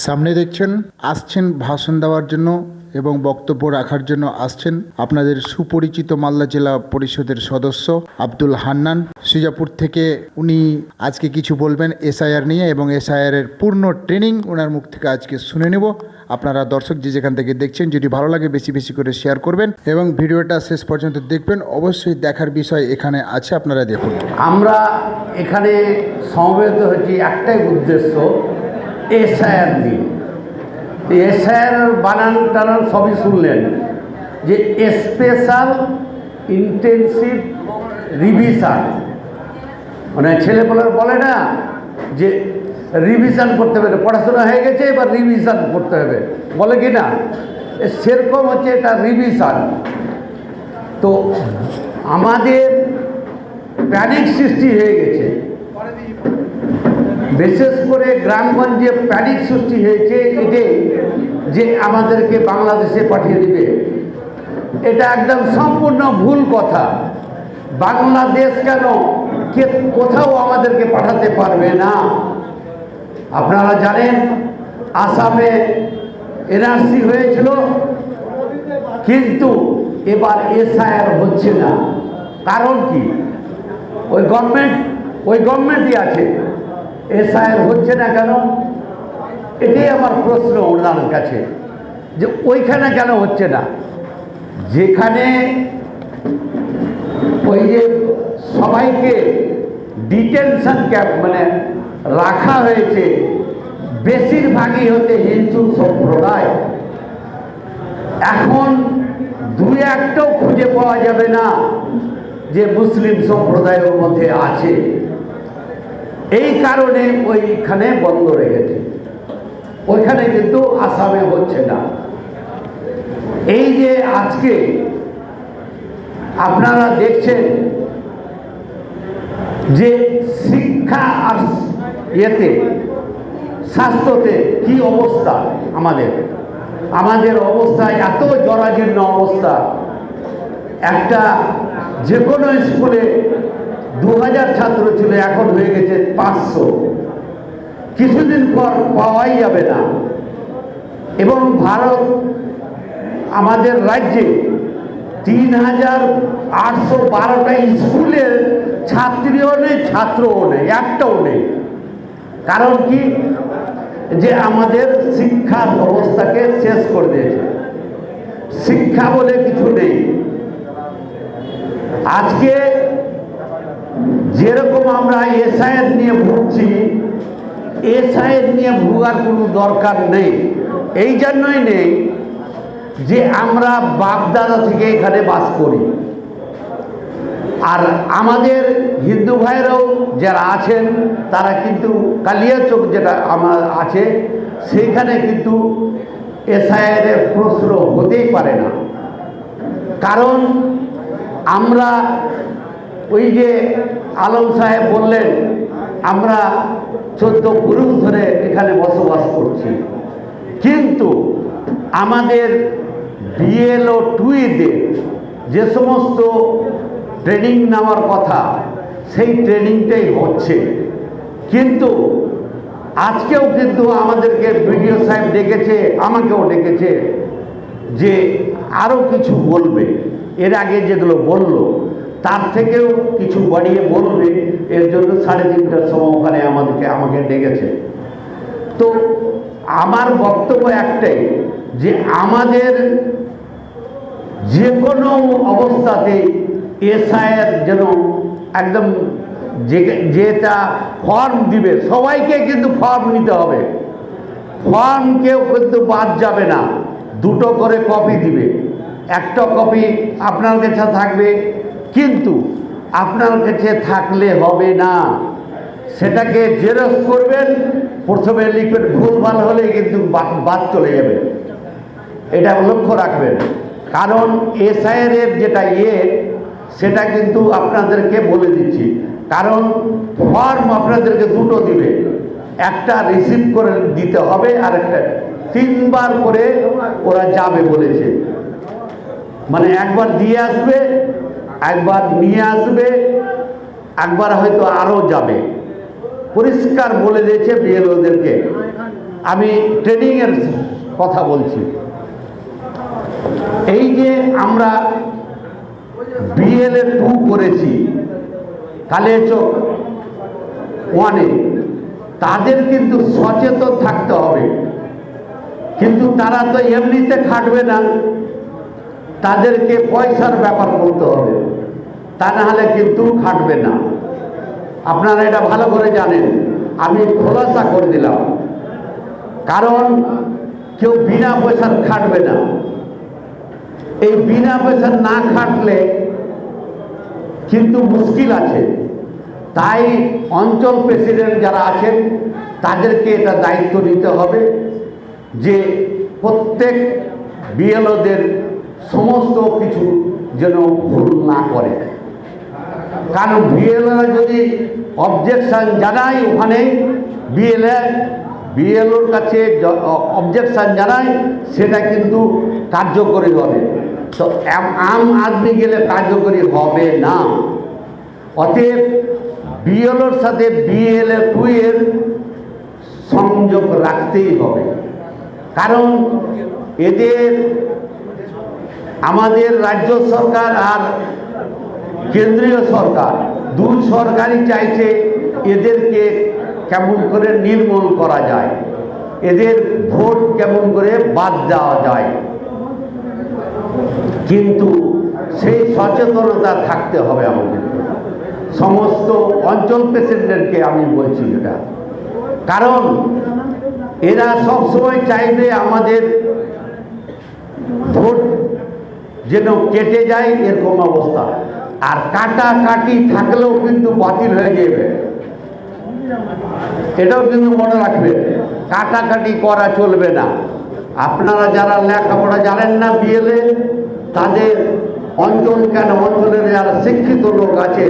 সামনে দেখছেন, আসছেন ভাষণ দেওয়ার জন্য এবং বক্তব্য রাখার জন্য আসছেন আপনাদের সুপরিচিত মালদা জেলা পরিষদের সদস্য আব্দুল হান্নান। সিজাপুর থেকে উনি আজকে কিছু বলবেন এসআইআর নিয়ে এবং এসআইআর এর পূর্ণ ট্রেনিং ওনার মুখ থেকে আজকে শুনে নেব। আপনারা দর্শক যে যেখান থেকে দেখছেন, যদি ভালো লাগে বেশি বেশি করে শেয়ার করবেন এবং ভিডিওটা শেষ পর্যন্ত দেখবেন, অবশ্যই দেখার বিষয় এখানে আছে, আপনারা দেখুন। আমরা এখানে সমবেত হয়েছি একটাই উদ্দেশ্য এসআইআর নিয়ে এসআইআর বানান টানান সবই শুনলেন যে স্পেশাল ইন্টেন্সিভ রিভিশন মানে ছেলেপেলের বলে না যে রিভিশন করতে হবে, পড়াশোনা হয়ে গেছে, এবার রিভিশন করতে হবে। বলে কি না? সেরকম হচ্ছে এটা রিভিশন তো আমাদের প্যানিক সৃষ্টি হয়ে গেছে। বিশেষ করে গ্রামগঞ্জে প্যানিক সৃষ্টি হয়েছে এটাই যে আমাদেরকে বাংলাদেশে পাঠিয়ে দিবে। এটা একদম সম্পূর্ণ ভুল কথা। বাংলাদেশ কেন কে কোথাও আমাদেরকে পাঠাতে পারবে না? আপনারা জানেন, আসামে এনআরসি হয়েছিল, কিন্তু এবার এসআইআর হচ্ছে না। কারণ কি? ওই গভর্নমেন্ট ওই গভর্নমেন্টই আছে। এসআইআর হচ্ছে না কেন? এটাই আমার প্রশ্ন ওনার কাছে, যে ওইখানে কেন হচ্ছে না? যেখানে ওই যে সবাইকে ডিটেনশন ক্যাম্প মানে রাখা হয়েছে, বেশিরভাগই হতে হিন্দু সম্প্রদায়। এখন দু একটাও খুঁজে পাওয়া যাবে না যে মুসলিম সম্প্রদায়ের মধ্যে আছে। এই কারণে ওইখানে বন্ধ রেখেছে। ওইখানে কিন্তু আসামে হচ্ছে না। এই যে আজকে আপনারা দেখছেন যে শিক্ষা আর ইয়েতে, স্বাস্থ্যতে কি অবস্থা আমাদের? আমাদের অবস্থা এত জরাজীর্ণ অবস্থা। একটা যে কোনো স্কুলে দু হাজার ছাত্র ছিল এখন হয়ে গেছে পাঁচশো। কিছুদিন পর পাওয়াই যাবে না। এবং ভারত আমাদের রাজ্যে তিন হাজার আটশো বারোটা স্কুলের ছাত্রীও নেই, ছাত্রও নেই, একটাও নেই। কারণ কি? যে আমাদের শিক্ষা ব্যবস্থাকে শেষ করে দিয়েছে। শিক্ষা বলে কিছু নেই। আজকে যেরকম আমরা এসআইএর নিয়ে ভুগছি এসআইএর নিয়ে ভুগার কোনো দরকার নেই। এই জন্যই নেই যে আমরা বাপদাদা থেকে এখানে বাস করি। আর আমাদের হিন্দু ভাইরাও যারা আছেন, তারা কিন্তু কালিয়াচক যেটা আমার আছে, সেইখানে কিন্তু এসআইআর প্রশ্ন হতেই পারে না। কারণ আমরা ওই যে আলম সাহেব বললেন, আমরা চোদ্দ পুরুষ ধরে এখানে বসবাস করছি। কিন্তু আমাদের বিএলও টুইদের যে সমস্ত ট্রেনিং নেওয়ার কথা, সেই ট্রেনিংটাই হচ্ছে। কিন্তু আজকেও কিন্তু আমাদেরকে বিডিও সাহেব ডেকেছে, আমাকেও ডেকেছে যে আরও কিছু বলবে। এর আগে যেগুলো বলল তার থেকেও কিছু বাড়িয়ে বলবে, এর জন্য সাড়ে তিনটার সময় ওখানে আমাদেরকে, আমাকে ডেকেছে। তো আমার বক্তব্য একটাই যে আমাদের যে কোনো অবস্থাতে এসআইয়ের যেন একদম যে, যেটা ফর্ম দিবে, সবাইকে কিন্তু ফর্ম নিতে হবে। ফর্ম কেউ কিন্তু বাদ যাবে না, দুটো করে কপি দিবে। একটা কপি আপনার কাছে থাকবে কিন্তু আপনার কাছে থাকলে হবে না। সেটাকে জেরক্স করবেন, প্রথমে লিখবেন, ভুলভাল হলে কিন্তু বাদ চলে যাবে। এটা লক্ষ্য রাখবেন। কারণ এসআইয়ের যেটা ইয়ে সেটা কিন্তু আপনাদেরকে বলে দিচ্ছি। কারণ ফর্ম আপনাদেরকে দুটো দিবে। একটা রিসিভ করে দিতে হবে, আর একটা তিনবার করে ওরা যাবে বলেছে। মানে একবার দিয়ে আসবে একবার নিয়ে আসবে, একবার হয়তো আরও যাবে। পরিষ্কার বলে দিয়েছে বিএলওদেরকে। আমি ট্রেনিংয়ের কথা বলছি। এই যে আমরা বিএলএ টু করেছি কালেচক ওয়ানে, তাদের কিন্তু সচেতন থাকতে হবে। কিন্তু তারা তো এমনিতে খাটবে না। তাদেরকে পয়সার ব্যাপার করতে হবে। তা না হলে কিন্তু খাটবে না। আপনারা এটা ভালো করে জানেন। আমি খোলাসা করে দিলাম। কারণ কেউ বিনা পয়সার খাটবে না। এই বিনা পয়সার না খাটলে কিন্তু মুশকিল আছে। তাই অঞ্চল প্রেসিডেন্ট যারা আছেন, তাদেরকে এটা দায়িত্ব নিতে হবে যে প্রত্যেক বিএলওদের সমস্ত কিছু যেন ভুল না করে। কারণ বিএলওরা যদি অবজেকশন জানায় ওখানে বিএলএ বিএলওর কাছে অবজেকশন জানায়, সেটা কিন্তু কার্যকরী হবে। তো আম- আদমি গেলে কার্যকরী হবে না। অতএব বিএলওর সাথে বিএলএ টু এর সংযোগ রাখতেই হবে। কারণ এদের আমাদের রাজ্য সরকার আর কেন্দ্রীয় সরকার দু সরকারই চাইছে এদেরকে কেমন করে নির্মূল করা যায়, এদের ভোট কেমন করে বাদ দেওয়া যায়। কিন্তু সেই সচেতনতা থাকতে হবে আমাদের। সমস্ত অঞ্চল প্রেসিডেন্টকে আমি বলছি এটা। কারণ এরা সবসময় চাইবে আমাদের ভোট যেন কেটে যায়, এরকম অবস্থা। আর কাটাকাটি থাকলেও কিন্তু বাতিল হয়ে যাবে। এটাও কিন্তু মনে রাখবেন কাটাকাটি করা চলবে না। আপনারা যারা লেখাপড়া জানেন না বিএলএ তাদের অঞ্চল কেন? অঞ্চলের যারা শিক্ষিত লোক আছে,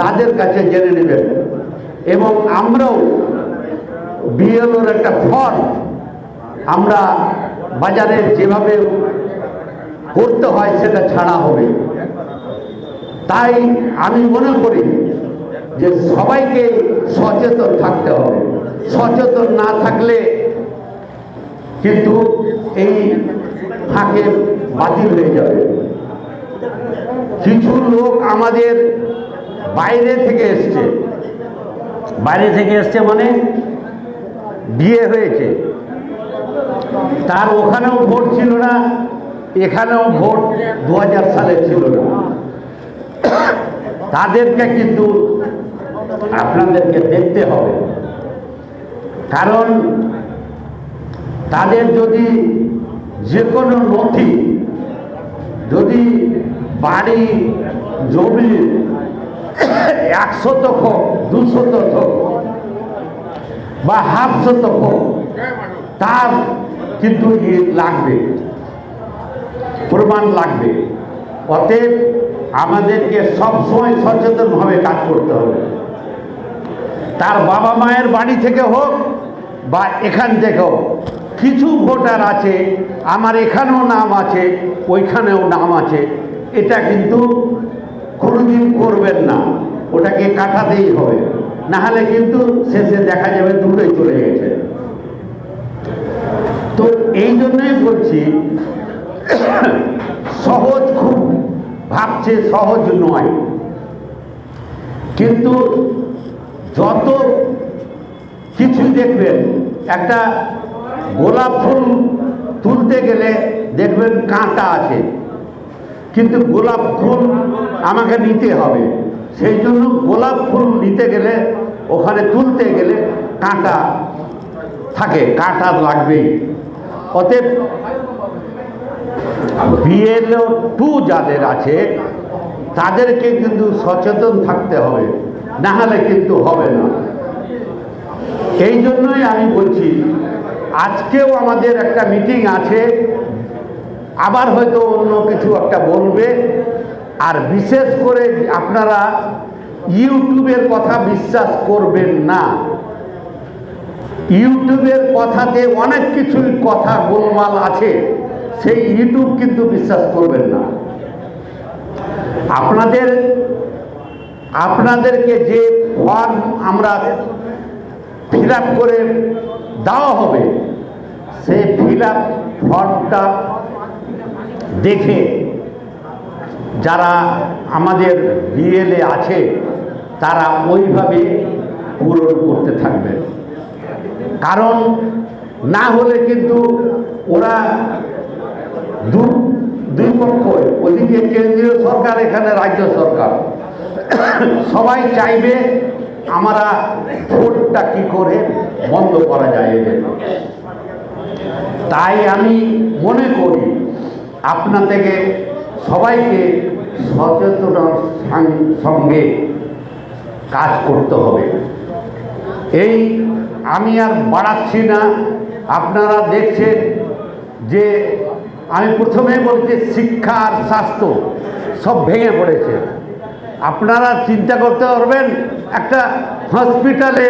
তাদের কাছে জেনে নেবেন। এবং আমরাও বিএলওর একটা ফর্ম আমরা বাজারে যেভাবে করতে হয়, সেটা ছাড়া হবে। তাই আমি মনে করি যে সবাইকে সচেতন থাকতে হবে। সচেতন না থাকলে কিন্তু এই ফাঁকে বাতিল হয়ে যাবে। কিছু লোক আমাদের বাইরে থেকে এসছে। বাইরে থেকে এসছে মানে বিয়ে হয়েছে। তার ওখানেও ভোট ছিল না। এখানেও ভোট দু হাজার সালে ছিল তাদেরকে কিন্তু আপনাদেরকে দেখতে হবে। কারণ তাদের যদি যে কোনো নথি, যদি বাড়ি, জমি একশো তক দুশো তক বা হাফ শতক তার কিন্তু ইয়ে লাগবে। প্রমাণ লাগবে। অতএব আমাদেরকে সবসময় সচেতনভাবে কাজ করতে হবে। তার বাবা মায়ের বাড়ি থেকে হোক বা এখান থেকে হোক, কিছু ভোটার আছে, আমার এখানেও নাম আছে, ওইখানেও নাম আছে, এটা কিন্তু কোনোদিন করবেন না। ওটাকে কাটাতেই হবে। নাহলে কিন্তু শেষে দেখা যাবে দূরে চলে গেছে। তো এই জন্যই বলছি সহজ খুব, ভাবছে সহজ নয়। কিন্তু যত কিছু দেখবেন, একটা গোলাপ ফুল তুলতে গেলে দেখবেন কাঁটা আছে। কিন্তু গোলাপ ফুল আমাকে নিতে হবে। সেই জন্য গোলাপ ফুল নিতে গেলে, ওখানে তুলতে গেলে কাঁটা থাকে, কাঁটা লাগবেই। অতএব বিএলও টু যাদের আছে, তাদেরকে কিন্তু সচেতন থাকতে হবে না হলে কিন্তু হবে না। এই জন্যই আমি বলছি, আজকেও আমাদের একটা মিটিং আছে, আবার হয়তো অন্য কিছু একটা বলবে, আর বিশেষ করে আপনারা ইউটিউবের কথা বিশ্বাস করবেন না। ইউটিউবের কথাতে অনেক কিছুই কথা গোলমাল আছে। সেই ইউটিউব কিন্তু বিশ্বাস করবেন না। আপনাদের, আপনাদেরকে যে ফর্ম আমরা ফিল করে দেওয়া হবে সে ফিল ফর্মটা দেখে যারা আমাদের বিএলএ আছে, তারা ওইভাবে পূরণ করতে থাকবে। কারণ না হলে কিন্তু ওরা দুই পক্ষ ওদিকে কেন্দ্রীয় সরকার, এখানে রাজ্য সরকার। সবাই চাইবে আমরা ভোটটা কি করে বন্ধ করা যায় এদের। তাই আমি মনে করি আপনা থেকে সবাইকে সচেতনার সঙ্গে কাজ করতে হবে। এই আমি আর বাড়াচ্ছি না। আপনারা দেখছেন যে আমি প্রথমে বলছি, শিক্ষা আর স্বাস্থ্য সব ভেঙে পড়েছে। আপনারা চিন্তা করতে পারবেন, একটা হসপিটালে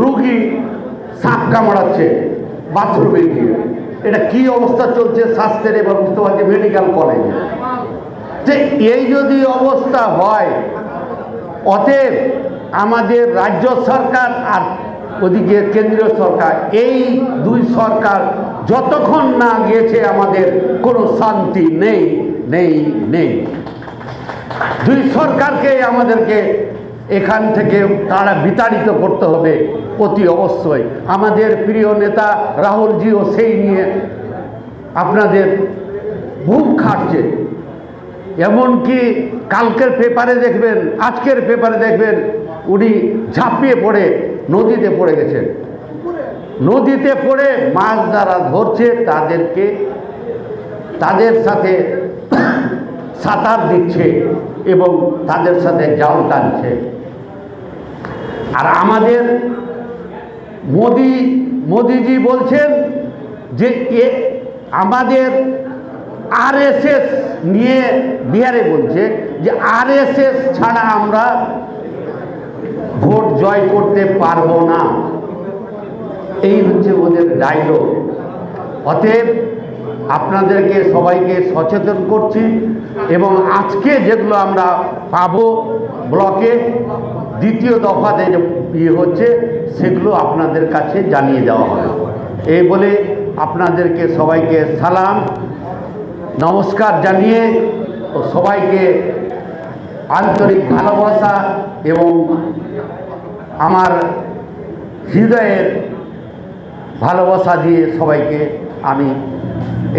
রুগী সাপ কামড়াচ্ছে বাথরুমে গিয়ে। এটা কি অবস্থা চলছে স্বাস্থ্যের এবং বুঝতে পারছি মেডিকেল কলেজে? যে এই যদি অবস্থা হয়, অতএব আমাদের রাজ্য সরকার আর ওদিকে কেন্দ্রীয় সরকার, এই দুই সরকার যতক্ষণ না গিয়েছে আমাদের কোনো শান্তি নেই নেই নেই। দুই সরকারকে আমাদেরকে এখান থেকে তারা বিতাড়িত করতে হবে অতি অবশ্যই। আমাদের প্রিয় নেতা রাহুলজিও সেই নিয়ে আপনাদের বুক খাটছে। এমনকি কালকের পেপারে দেখবেন, আজকের পেপারে দেখবেন, উনি ঝাঁপিয়ে পড়ে, নদীতে পড়ে গেছেন। নদীতে পড়ে মাছ যারা ধরছে, তাদেরকে, তাদের সাথে সাঁতার দিচ্ছে এবং তাদের সাথে জাল টানছে। আর আমাদের মোদি, মোদিজি বলছেন যে, এ আমাদের আরএসএস নিয়ে বিহারে বলছে যে, আরএসএস ছাড়া আমরা ভোট জয় করতে পারব না। এই হচ্ছে ওদের ডায়লগ অতএব আপনাদেরকে সবাইকে সচেতন করছি এবং আজকে যেগুলো আমরা পাবো ব্লকে, দ্বিতীয় দফাতে যে ইয়ে হচ্ছে, সেগুলো আপনাদের কাছে জানিয়ে দেওয়া হবে। এই বলে আপনাদেরকে সবাইকে সালাম, নমস্কার জানিয়ে সবাইকে আন্তরিক ভালোবাসা এবং আমার হৃদয়ের ভালোবাসা দিয়ে সবাইকে আমি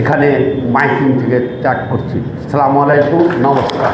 এখানে মাইকিং থেকে ত্যাগ করছি। সালামু আলাইকুম নমস্কার।